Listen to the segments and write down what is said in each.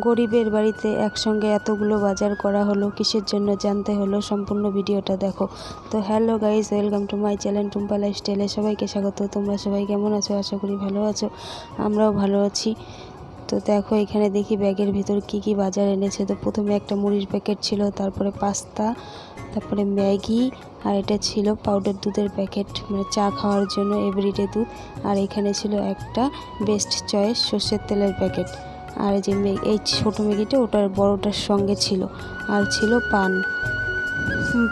গরিবের বাড়িতে একসঙ্গে এতগুলো বাজার করা হলো, কিসের জন্য জানতে হলো সম্পূর্ণ ভিডিওটা দেখো। তো hello guys welcome to my channel Tumpa লাইফস্টাইলে সবাইকে স্বাগত। তোমরা সবাই কেমন আছো? আশা করি ভালো আছো। আমরাও ভালো আছি। তো দেখো, এখানে দেখি ব্যাগের ভিতর কি কি বাজার এনেছে। তো প্রথমে একটা মুড়ির প্যাকেট ছিল, তারপরে পাস্তা, তারপরে ম্যাগি, আর এটা ছিল পাউডার দুধের প্যাকেট। মানে চা খাওয়ার জন্য এভরিডে দুধ। আর এখানে ছিল একটা বেস্ট চয়েস সর্ষের তেলের প্যাকেট। আর যে এই ছোটো ম্যাগিটা ওটার বড়টার সঙ্গে ছিল। আর ছিল পান।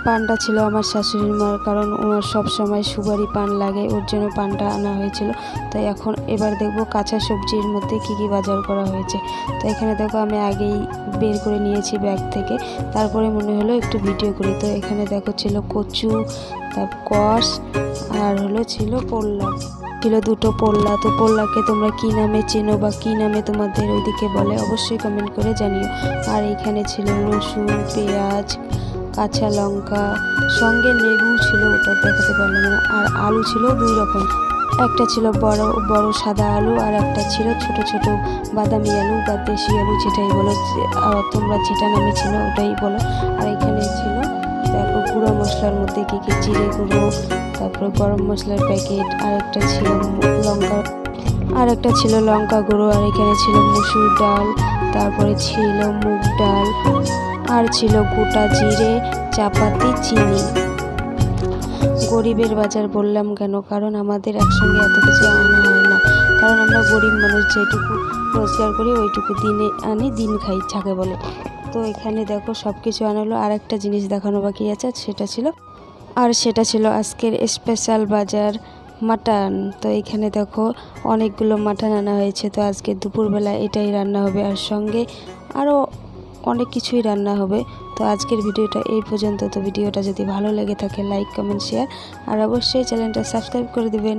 পানটা ছিল আমার শাশুড়ির মার, কারণ ওনার সময় সুগারি পান লাগে, ওর জন্য পানটা আনা হয়েছিল। তাই এখন এবার দেখব কাঁচা সবজির মধ্যে কি কি বাজার করা হয়েছে। তো এখানে দেখো আমি আগেই বের করে নিয়েছি ব্যাগ থেকে, তারপরে মনে হলো একটু ভিডিও করি। তো এখানে দেখো ছিল কচু তারপর কষ, আর হলো ছিল পোল্লা। ছিল দুটো পোল্লা, তো পোল্লাকে তোমরা কি নামে চেনো বা কি নামে তোমাদের ওইদিকে বলে অবশ্যই কমেন্ট করে জানিও। আর এখানে ছিল রসুন, পেঁয়াজ কাঁচা লঙ্কা, সঙ্গে লেবু ছিল, ওটা দেখাতে পারলাম না। আর আলু ছিল দুই রকম। একটা ছিল বড় বড় সাদা আলু, আর একটা ছিল ছোট ছোট বাদামি আলু বা দেশি আলু, যেটাই বলো আর তোমরা যেটা নামে ছিল ওটাই বলো। আর এখানে ছিল, দেখো, গুঁড়ো মশলার মধ্যে কী কী, জিরে গুঁড়ো, তারপর গরম মশলার প্যাকেট, আর একটা ছিল লঙ্কা, আর একটা ছিল লঙ্কা গুঁড়ো, আর এখানে ছিল মুসুর ডাল, তারপরে ছিল মুগ ডাল। আর ছিল গোটা জিরে, চাপাতি, চিনি। গরিবের বাজার বললাম কেন? কারণ আমাদের একসঙ্গে এত কিছু আনা হয় না। কারণ আমরা গরিব মানুষ, যেটুকু রোজগার করি ওইটুকু দিনে আনি, দিন খাই, যাকে বলে। তো এখানে দেখো সব কিছু আনালো। আর একটা জিনিস দেখানো বাকি আছে, সেটা ছিল, আর সেটা ছিল আজকের স্পেশাল বাজার মাটন। তো এখানে দেখো অনেকগুলো মাটন আনা হয়েছে। তো আজকে দুপুরবেলা এটাই রান্না হবে। আর সঙ্গে আরও অনেক কিছুই রান্না হবে। তো আজকের ভিডিওটা এই পর্যন্ত। তো ভিডিওটা যদি ভালো লেগে থাকে লাইক কমেন্ট শেয়ার আর অবশ্যই চ্যানেলটা সাবস্ক্রাইব করে দেবেন।